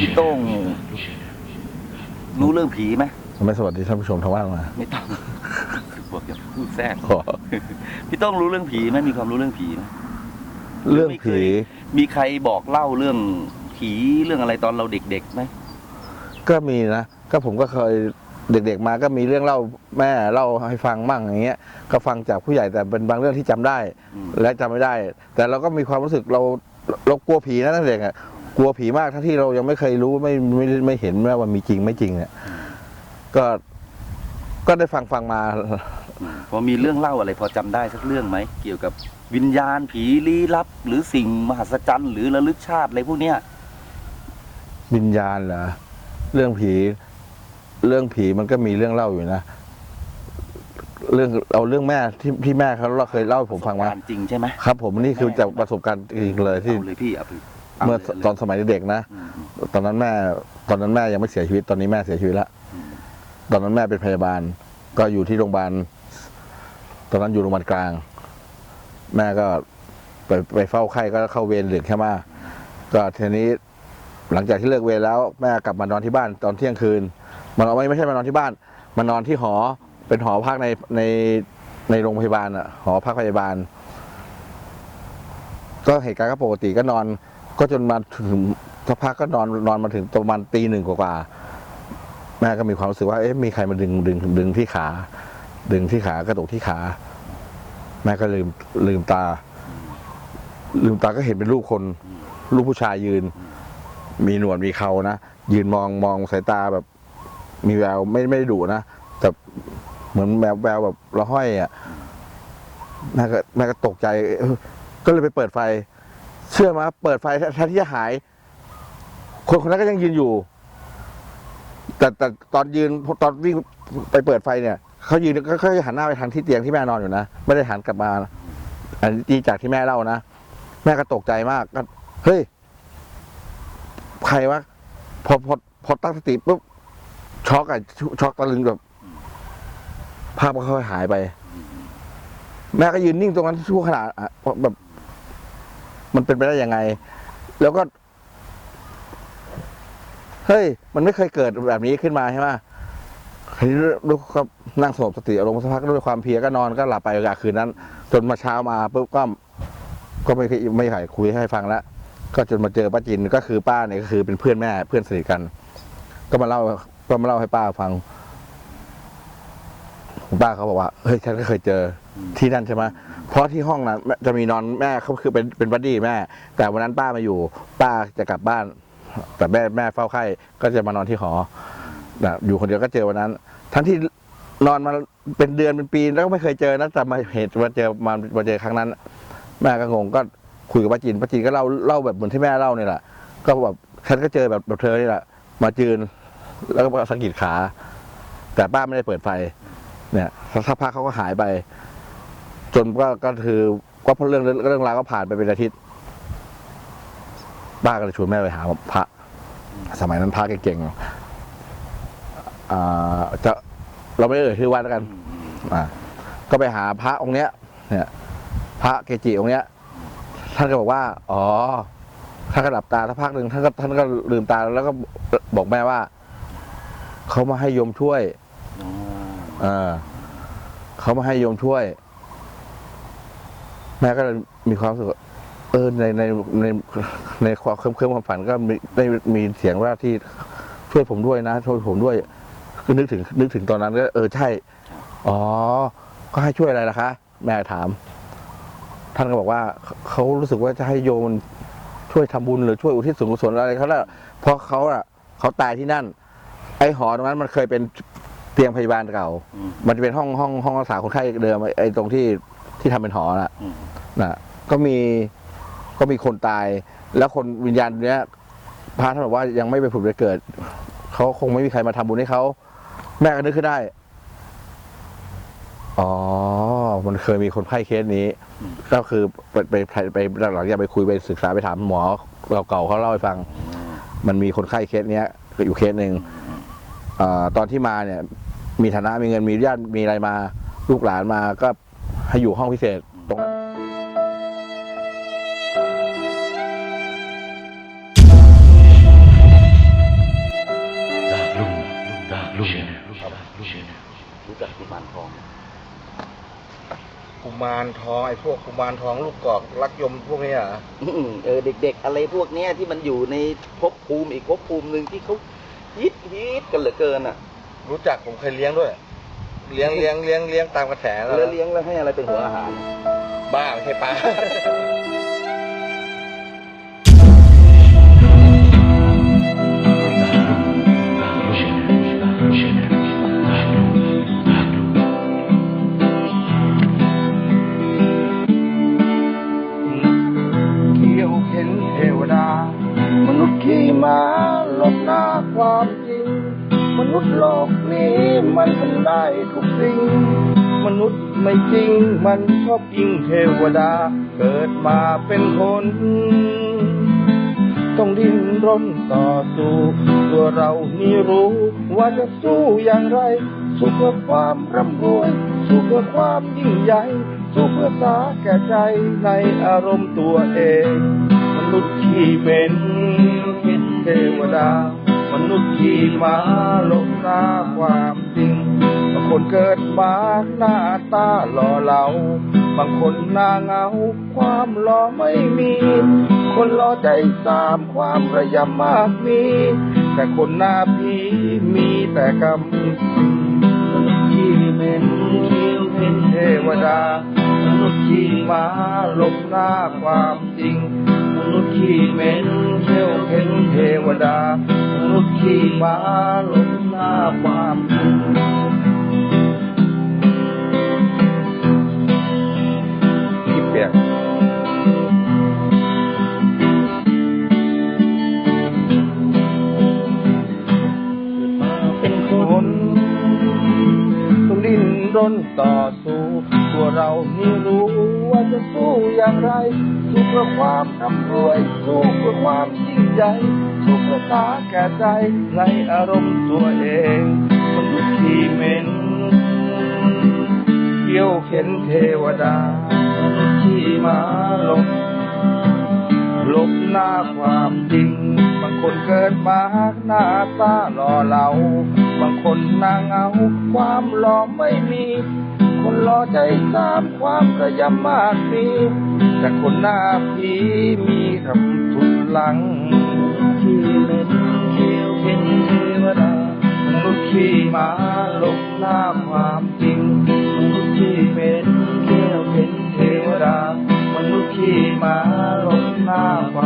พี่โต้งรู้เรื่องผีไหมไม่สวัสดีท่านผู้ชมทางบ้านมา ไม่ต้องบอกอย่าพูดแทรกพี่โต้งรู้เรื่องผีไหมมีความรู้เรื่องผีไหมเรื่องผี มีใครบอกเล่าเรื่องผีเรื่องอะไรตอนเราเด็กๆไหมก็มีนะ ก็ผมก็เคยเด็กๆมาก็มีเรื่องเล่าแม่เล่าให้ฟังมั่งอย่างเงี้ย ก็ฟังจากผู้ใหญ่แต่เป็นบางเรื่องที่จำได้อืมและจำไม่ได้ แต่เราก็มีความรู้สึกเราเรากลัวผีนะตั้งแต่เด็กอะ กลัวผีมากทั้งที่เรายังไม่เคยรู้ไม่ไม่ไม่เห็นว่ามันมีจริงไม่จริงเนี่ยก็ก็ได้ฟังฟังมาอืมพอมีเรื่องเล่าอะไร พอจำได้สักเรื่องไหมเกี่ยวกับวิญญาณผีลี้ลับ หรือสิ่งมหัศจรรย์หรือระลึกชาติอะไรพวกเนี้ยวิญญาณเหรอเรื่องผี เรื่องผีมันก็มีเรื่องเล่าอยู่นะเรื่องเอาเรื่องแม่ที่ที่แม่เขาเราเคยเล่าให้ผมฟังมาประสบการณ์จริงใช่ไหมครับ ผมนี่คือจากประสบการณ์จริงเลยที่เอาเลยพี่เอาไปา เมื่อลยตอนสมัยเด็กๆนะอืมตอนนั้นแม่ตอนนั้นแม่ยังไม่เสียชีวิตตอนนี้แม่เสียชีวิตแล้วอืมตอนนั้นแม่เป็นพยาบาล ก็อยู่ที่โรงพยาบาลตอนนั้นอยู่โรงพยาบาลกลาง แม่ก็ไปไปเฝ้าไข้ก็เข้าเวรเหลือแค่มาก็ทีนี้หลังจากที่เลิกเวรแล้ว แม่กลับมานอนที่บ้านตอนเที่ยงคืนมานอนไม่ไม่ใช่มานอนที่บ้านมานอนที่หอเป็นหอพักในในในโรงพยาบาลอะหอพักพยาบาล ก็เหตุการณ์ก็ปกติก็นอน ก็จนมาถึงสักพักก็นอนนอนมาถึงประมาณตีหนึ่งกว่าแม่ก็มีความรู้สึกว่าเอ๊ะมีใครมาดึงดึงดึงที่ขา ดึงที่ขากระตุกที่ขา แม่ก็ลืมลืมตา ลืมตาก็เห็นเป็นรูปคนรูปผู้ชายยืน มีหนวดมีเขานะยืนมองมองสายตาแบบ มีแววไม่ไม่ได้ดุนะแต่เหมือนแววแววแบบละห้อยอะแม่ก็แม่ก็ตกใจ ก็เลยไปเปิดไฟ เชื่อมาเปิดไฟแทนที่จะหาย คนคนนั้นก็ยังยืนอยู่ แต่แต่ตอนยืนตอนวิ่งไปเปิดไฟเนี่ยเขายืนก็เขาหันหน้าไปทางที่เตียงที่แม่นอนอยู่นะไม่ได้หันกลับมา อันนี้จากที่แม่เล่านะแม่ก็ตกใจมากก็เฮ้ยใครวะพอพอพอตั้งสติปุ๊บช็อกอะช็อกตะลึงแบบภาพก็ค่อยๆหายไป แม่ก็ยืนนิ่งตรงนั้นชั่วขณะแบบ มันเป็นไปได้ยังไง แล้วก็ เฮ้ย มันไม่เคยเกิดแบบนี้ขึ้นมาใช่ไหมทีนี้ลูกก็นั่งสงบสติอารมณ์สักพักด้วยความเพียก็นอนก็หลับไปกับคืนนั้น จนมาเช้ามาปุ๊บก็ก็ไม่ไม่ใครคุยให้ฟังแล้วก็จนมาเจอป้าจินก็คือป้าเนี่ยก็คือเป็นเพื่อนแม่เพื่อนสนิทกัน ก็มาเล่าก็มาเล่าให้ป้าฟังป้าเขาบอกว่าเฮ้ยฉันก็เคยเจอที่นั่นใช่ไหม ราะที่ห้องนั้นจะมีนอนแม่เขาคือเป็นเป็นบัดดี้แม่ แต่วันนั้นป้ามาอยู่ ป้าจะกลับบ้าน แต่แม่แม่เฝ้าไข้ก็จะมานอนที่หอนะอยู่คนเดียวก็เจอวันนั้น ทั้งที่นอนมาเป็นเดือนเป็นปีแล้วก็ไม่เคยเจอนะแต่มาเหตุมาเจอมามาเจอครั้งนั้น แม่ก็งงก็คุยกับป้าจินป้าจินก็เล่าเล่าแบบเหมือนที่แม่เล่าเนี่ยแหละก็แบบฉันก็เจอแบบแบบเธอนี่แหละมาจืน แล้วก็สะกิดขา แต่ป้าไม่ได้เปิดไฟเนี่ยสักพักเขาก็หายไป จนก็ก็คือก็เพราะเรื่องเรื่องราวก็ผ่านไปเป็นอาทิตย์ป้าก็เลยชวนแม่ไปหาพระ สมัยนั้นพระเก่งๆจะเราไม่เอ่ยชื่อวัดแล้วกัน อ่า ก็ไปหาพระองค์เนี้ย เนี่ย พระเกจิองค์เนี้ย ท่านก็บอกว่า อ๋อ ท่านก็หลับตาสักพักหนึ่งท่านก็ท่านก็ลืมตาแล้วก็บอกแม่ว่า เขามาให้โยมช่วย เออเขามาให้โยมช่วย แม่ก็เลยมีความรู้สึกว่าเออในในในในความเคลิ้มเคลิ้มความฝันก็มีได้มีเสียงว่าที่ช่วยผมด้วยนะช่วยผมด้วยคือนึกถึง นึกถึงตอนนั้นก็เออใช่ อ๋อ ก็ให้ช่วยอะไรล่ะคะ แม่ถาม ท่านก็บอกว่าเขารู้สึกว่าจะให้โยมช่วยทำบุญหรือช่วยอุทิศส่วนกุศลอะไรเขาแล้วเพราะเขาอะเขาตายที่นั่น ไอ้หอตรงนั้นมันเคยเป็นเตียงพยาบาลเก่า มันจะเป็นห้องห้องห้องรักษาคนไข้เดิมไอ้ไอ้ตรงที่ ที่ทำเป็นหอน่ะอืมนะก็มีก็มีคนตาย แล้วคนวิญญาณเนี้ยพระท่านบอกว่ายังไม่ไปผุดไปเกิดเขาคงไม่มีใครมาทำบุญให้เขาแม่ก็นึกขึ้นได้ อ๋อ มันเคยมีคนไข้เคสนี้ ก็คือไปไปไปไปหลังจากไปคุยไปศึกษาไปถามหมอเก่าๆเขาเล่าให้ฟัง มันมีคนไข้เคสเนี้ยอยู่เคสหนึ่งอาตอนที่มาเนี่ย มีฐานะมีเงินมีญาติมีอะไรมา ลูกหลานมาก็ ให้อยู่ห้องพิเศษตรงนั้นลูกเนี่ยรู้จักกุมารทองกุมารทองไอ้พวกกุมารทองลูกกอกลักยมพวกนี้ยเหอเออเด็ก ๆ อะไรพวกเนี้ยที่มันอยู่ในภพภูมิอีกภพภูมิหนึ่งที่เขาฮิตฮิตกันเหลือเกินอะ รู้จักผมเคยเลี้ยงด้วย เลี้ยงเลี้ยงเลี้ยงเลี้ยงตามกระแสแล้วแล้วเลี้ยงแล้วให้อะไรเป็นหัวอาหาร บ้าไม่ใช่ปลาเกี่ยวเห็นเทวดามนุษย์ขี่ม้า นุษย์โลกนี้มันทำได้ทุกสิ่ง มนุษย์ไม่จริงมันชอบยิงเทวดา เกิดมาเป็นคน ต้องดิ้นรนต่อสู้ ตัวเรานี่รู้ว่าจะสู้อย่างไร สู้เพื่อความร่ำรวย สู้เพื่อความยิ่งใหญ่สู้เพื่อสาแก่ใจในอารมณ์ตัวเอง มนุษย์ที่เป็นเห็นเทวดา นุษย์ที่มาลงหน้าความจริงบางคนเกิดมาหน้าตาหล่อเหลาบางคนหน้าเงา ความหล่อไม่มี คนหล่อใจสามความระยำมากมี แต่คนหน้าผีมีแต่กรรมมนุษย์ที่เป็นคิ้วเป็นเทวดามนุษย์ที่มาลบหน้าความจริงมนุษย์ที่เป็นเขี้ยวเข็นเทวดา ที่มาลบหน้าความจริงที่เปียกเป็นคนต้องดิ้นรนต่อสู้ตัวเรานี่รู้ว่าจะสู้อย่างไร สู้เพื่อความร่ำรวย สู้เพื่อความยิ่งใหญ่ สู้เพื่อตาแก่ใจในอารมณ์ตัวเองมนุษย์ที่เหม็นเกี่ยวเข็นเทวดามนุษย์ที่มาหลบหลบหน้าความจริง บางคนเกิดมาหน้าตาหล่อเหลา บางคนน้าเหงาความหล่อไม่มี คนหล่อใจสามความระยำมากมี แต่คนหน้าผีมีคำทุนหลัง ที่เล่นเขี้ยวเป็นเทวดามนุกขี่มาลบหน้าความจริงมนุษย์ที่เป็นเขี้ยวเป็นเทวดามนุษย์ขี่มาลบหน้าความ